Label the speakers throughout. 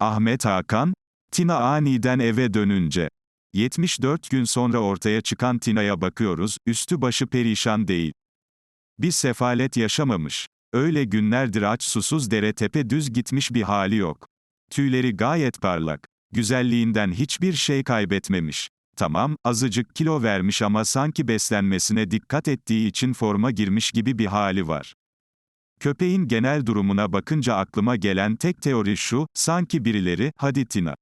Speaker 1: Ahmet Hakan, Tina aniden eve dönünce. 74 gün sonra ortaya çıkan Tina'ya bakıyoruz, üstü başı perişan değil. Bir sefalet yaşamamış. Öyle günlerdir aç susuz dere tepe düz gitmiş bir hali yok. Tüyleri gayet parlak. Güzelliğinden hiçbir şey kaybetmemiş. Tamam, azıcık kilo vermiş ama sanki beslenmesine dikkat ettiği için forma girmiş gibi bir hali var. Köpeğin genel durumuna bakınca aklıma gelen tek teori şu, sanki birileri, hadi Tina.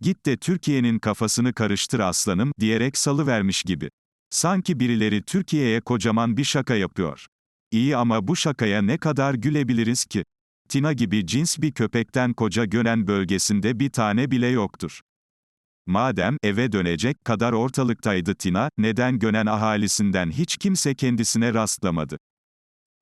Speaker 1: Git de Türkiye'nin kafasını karıştır aslanım, diyerek salıvermiş gibi. Sanki birileri Türkiye'ye kocaman bir şaka yapıyor. İyi ama bu şakaya ne kadar gülebiliriz ki? Tina gibi cins bir köpekten koca Gönen bölgesinde bir tane bile yoktur. Madem eve dönecek kadar ortalıktaydı Tina, neden Gönen ahalisinden hiç kimse kendisine rastlamadı?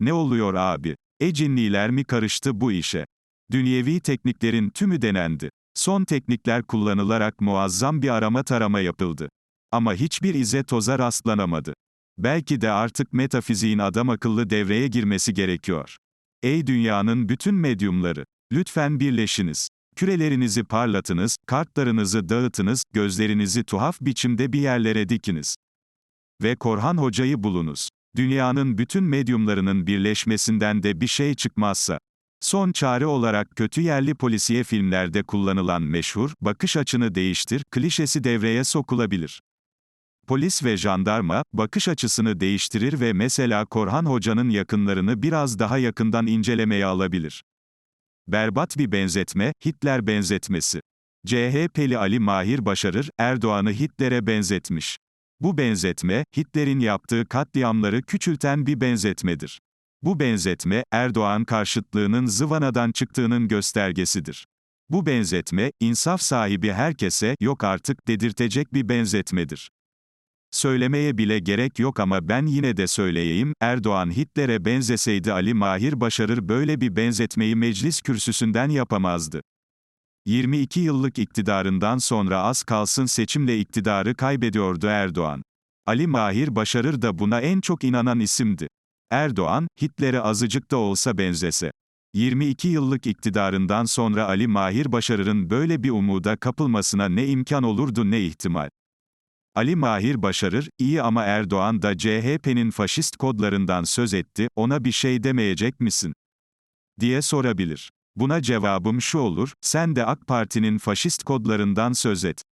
Speaker 1: Ne oluyor abi? Ecinliler mi karıştı bu işe? Dünyevi tekniklerin tümü denendi. Son teknikler kullanılarak muazzam bir arama tarama yapıldı. Ama hiçbir ize toza rastlanamadı. Belki de artık metafiziğin adam akıllı devreye girmesi gerekiyor. Ey dünyanın bütün medyumları! Lütfen birleşiniz. Kürelerinizi parlatınız, kartlarınızı dağıtınız, gözlerinizi tuhaf biçimde bir yerlere dikiniz. Ve Korhan Hoca'yı bulunuz. Dünyanın bütün medyumlarının birleşmesinden de bir şey çıkmazsa. Son çare olarak kötü yerli polisiye filmlerde kullanılan meşhur, bakış açını değiştir, klişesi devreye sokulabilir. Polis ve jandarma, bakış açısını değiştirir ve mesela Korhan Hoca'nın yakınlarını biraz daha yakından incelemeye alabilir. Berbat bir benzetme, Hitler benzetmesi. CHP'li Ali Mahir Başarır, Erdoğan'ı Hitler'e benzetmiş. Bu benzetme, Hitler'in yaptığı katliamları küçülten bir benzetmedir. Bu benzetme, Erdoğan karşıtlığının zıvanadan çıktığının göstergesidir. Bu benzetme, insaf sahibi herkese, yok artık dedirtecek bir benzetmedir. Söylemeye bile gerek yok ama ben yine de söyleyeyim, Erdoğan Hitler'e benzeseydi Ali Mahir Başarır böyle bir benzetmeyi meclis kürsüsünden yapamazdı. 22 yıllık iktidarından sonra az kalsın seçimle iktidarı kaybediyordu Erdoğan. Ali Mahir Başarır da buna en çok inanan isimdi. Erdoğan, Hitler'e azıcık da olsa benzese. 22 yıllık iktidarından sonra Ali Mahir Başarır'ın böyle bir umuda kapılmasına ne imkan olurdu ne ihtimal. Ali Mahir Başarır, iyi ama Erdoğan da CHP'nin faşist kodlarından söz etti, ona bir şey demeyecek misin? diye sorabilir. Buna cevabım şu olur, sen de AK Parti'nin faşist kodlarından söz et.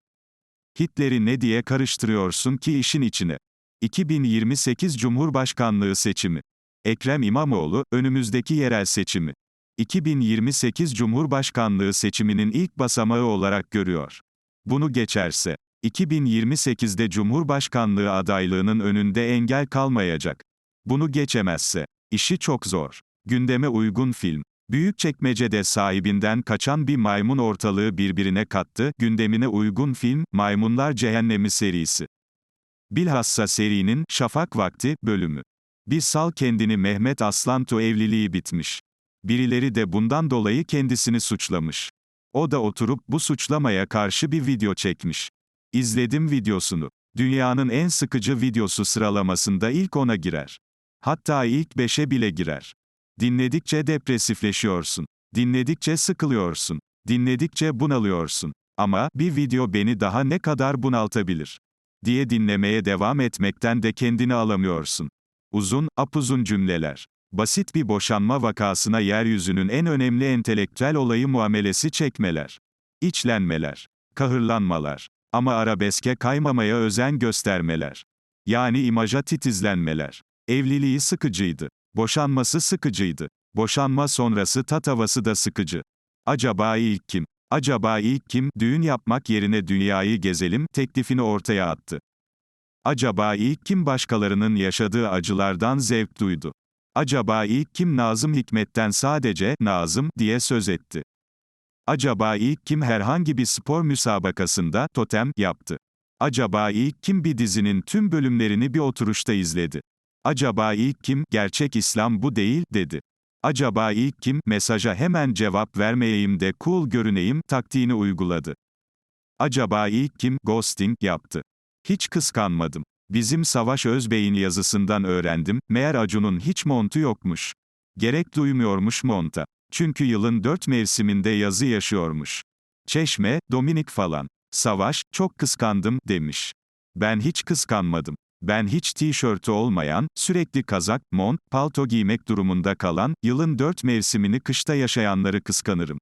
Speaker 1: Hitler'i ne diye karıştırıyorsun ki işin içine? 2028 Cumhurbaşkanlığı seçimi. Ekrem İmamoğlu, önümüzdeki yerel seçimi. 2028 Cumhurbaşkanlığı seçiminin ilk basamağı olarak görüyor. Bunu geçerse, 2028'de Cumhurbaşkanlığı adaylığının önünde engel kalmayacak. Bunu geçemezse, işi çok zor. Gündeme uygun film. Büyükçekmece'de sahibinden kaçan bir maymun ortalığı birbirine kattı, gündemine uygun film, Maymunlar Cehennemi serisi. Bilhassa serinin, Şafak Vakti, bölümü. Bir sal kendini Mehmet Aslantu evliliği bitmiş. Birileri de bundan dolayı kendisini suçlamış. O da oturup bu suçlamaya karşı bir video çekmiş. İzledim videosunu. Dünyanın en sıkıcı videosu sıralamasında ilk ona girer. Hatta ilk beşe bile girer. Dinledikçe depresifleşiyorsun. Dinledikçe sıkılıyorsun. Dinledikçe bunalıyorsun. Ama bir video beni daha ne kadar bunaltabilir? diye dinlemeye devam etmekten de kendini alamıyorsun. Uzun, apuzun cümleler. Basit bir boşanma vakasına yeryüzünün en önemli entelektüel olayı muamelesi çekmeler. İçlenmeler. Kahırlanmalar. Ama arabeske kaymamaya özen göstermeler. Yani imaja titizlenmeler. Evliliği sıkıcıydı. Boşanması sıkıcıydı. Boşanma sonrası tat havası da sıkıcı. Acaba ilk kim? Acaba ilk kim, düğün yapmak yerine dünyayı gezelim, teklifini ortaya attı. Acaba ilk kim başkalarının yaşadığı acılardan zevk duydu? Acaba ilk kim Nazım Hikmet'ten sadece, Nazım, diye söz etti? Acaba ilk kim herhangi bir spor müsabakasında, totem, yaptı? Acaba ilk kim bir dizinin tüm bölümlerini bir oturuşta izledi? Acaba ilk kim, gerçek İslam bu değil, dedi. Acaba ilk kim, mesaja hemen cevap vermeyeyim de cool görüneyim, taktiğini uyguladı. Acaba ilk kim, ghosting, yaptı. Hiç kıskanmadım. Bizim Savaş Özbey'in yazısından öğrendim, meğer Acun'un hiç montu yokmuş. Gerek duymuyormuş monta. Çünkü yılın dört mevsiminde yazı yaşıyormuş. Çeşme, Dominik falan. Savaş, çok kıskandım, demiş. Ben hiç kıskanmadım. Ben hiç tişörtü olmayan, sürekli kazak, mont, palto giymek durumunda kalan, yılın dört mevsimini kışta yaşayanları kıskanırım.